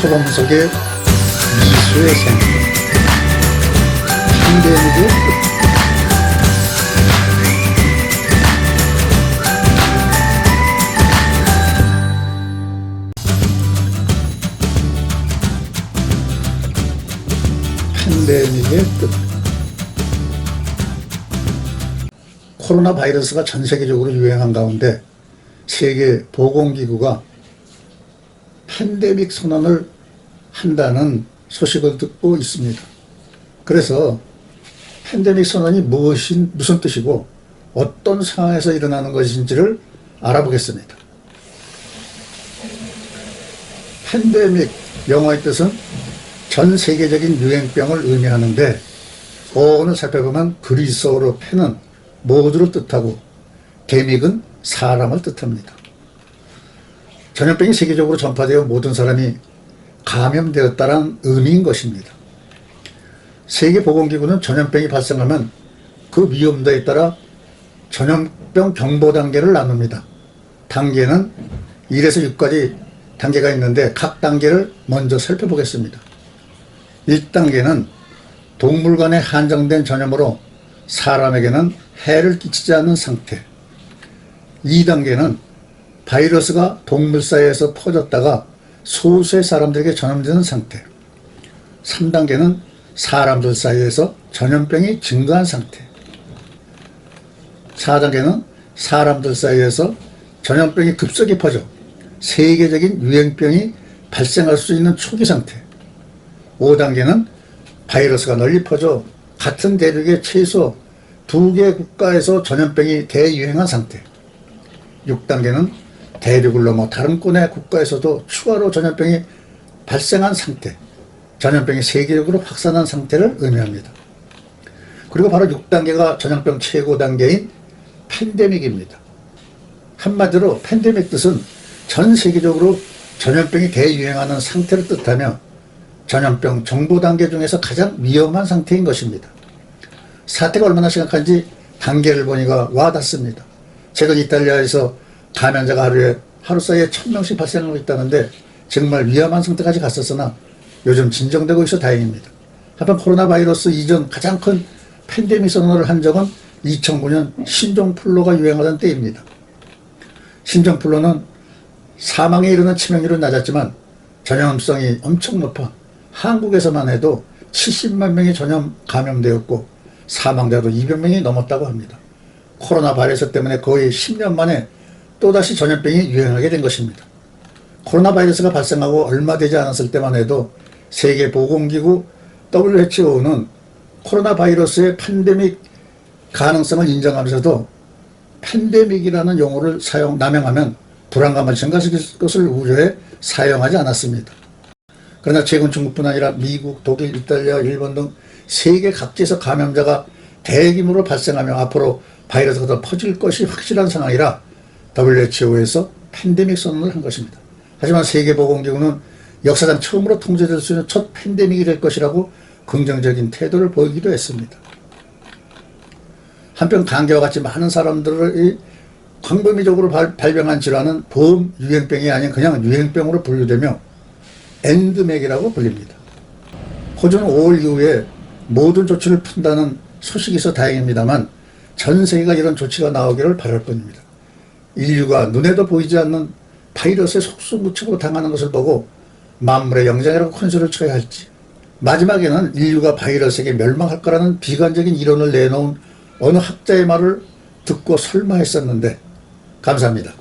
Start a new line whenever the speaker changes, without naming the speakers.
소금 속의 미수의 생. 끝 팬데믹의 끝 코로나 바이러스가 전 세계적으로 유행한 가운데 세계 보건기구가 팬데믹 선언을 한다는 소식을 듣고 있습니다. 그래서 팬데믹 선언이 무엇인 무슨 뜻이고 어떤 상황에서 일어나는 것인지를 알아보겠습니다. 팬데믹 영어의 뜻은 전 세계적인 유행병을 의미하는데 오늘 살펴보면 그리스어로 팬은 모두를 뜻하고 데믹은 사람을 뜻합니다. 전염병이 세계적으로 전파되어 모든 사람이 감염되었다는 의미인 것입니다. 세계보건기구는 전염병이 발생하면 그 위험도에 따라 전염병 경보 단계를 나눕니다. 단계는 1에서 6까지 단계가 있는데 각 단계를 먼저 살펴보겠습니다. 1단계는 동물 간에 한정된 전염으로 사람에게는 해를 끼치지 않는 상태. 2단계는 바이러스가 동물 사이에서 퍼졌다가 소수의 사람들에게 전염되는 상태. 3단계는 사람들 사이에서 전염병이 증가한 상태. 4단계는 사람들 사이에서 전염병이 급속히 퍼져 세계적인 유행병이 발생할 수 있는 초기 상태. 5단계는 바이러스가 널리 퍼져 같은 대륙의 최소 두 개 국가에서 전염병이 대유행한 상태. 6단계는 대륙을 넘어 다른 권의 국가에서도 추가로 전염병이 발생한 상태. 전염병이 세계적으로 확산한 상태를 의미합니다. 그리고 바로 6단계가 전염병 최고 단계인 팬데믹입니다. 한마디로 팬데믹 뜻은 전 세계적으로 전염병이 대유행하는 상태를 뜻하며 전염병 정보 단계 중에서 가장 위험한 상태인 것입니다. 사태가 얼마나 심각한지 단계를 보니까 와닿습니다. 최근 이탈리아에서 감염자가 하루에 하루 사이에 천 명씩 발생하고 있다는데 정말 위험한 상태까지 갔었으나 요즘 진정되고 있어 다행입니다. 한편 코로나 바이러스 이전 가장 큰 팬데믹 선언을 한 적은 2009년 신종플루가 유행하던 때입니다. 신종플루는 사망에 이르는 치명률은 낮았지만 전염성이 엄청 높아 한국에서만 해도 70만 명이 전염 감염되었고 사망자도 200명이 넘었다고 합니다. 코로나 바이러스 때문에 거의 10년 만에 또다시 전염병이 유행하게 된 것입니다. 코로나 바이러스가 발생하고 얼마 되지 않았을 때만 해도 세계보건기구 WHO는 코로나 바이러스의 팬데믹 가능성을 인정하면서도 팬데믹이라는 용어를 사용, 남용하면 불안감을 증가시킬 것을 우려해 사용하지 않았습니다. 그러나 최근 중국뿐 아니라 미국, 독일, 이탈리아, 일본 등 세계 각지에서 감염자가 대규모로 발생하며 앞으로 바이러스가 더 퍼질 것이 확실한 상황이라 WHO에서 팬데믹 선언을 한 것입니다. 하지만 세계보건기구는 역사상 처음으로 통제될 수 있는 첫 팬데믹이 될 것이라고 긍정적인 태도를 보이기도 했습니다. 한편 감기와 같이 많은 사람들이 광범위적으로 발, 발병한 질환은 보험 유행병이 아닌 그냥 유행병으로 분류되며 엔드맥이라고 불립니다. 호주는 5월 이후에 모든 조치를 푼다는 소식이 있어 다행입니다만 전 세계가 이런 조치가 나오기를 바랄 뿐입니다. 인류가 눈에도 보이지 않는 바이러스에 속수무책으로 당하는 것을 보고 만물의 영장이라고 큰소리를 쳐야 할지 마지막에는 인류가 바이러스에게 멸망할 거라는 비관적인 이론을 내놓은 어느 학자의 말을 듣고 설마했었는데 감사합니다.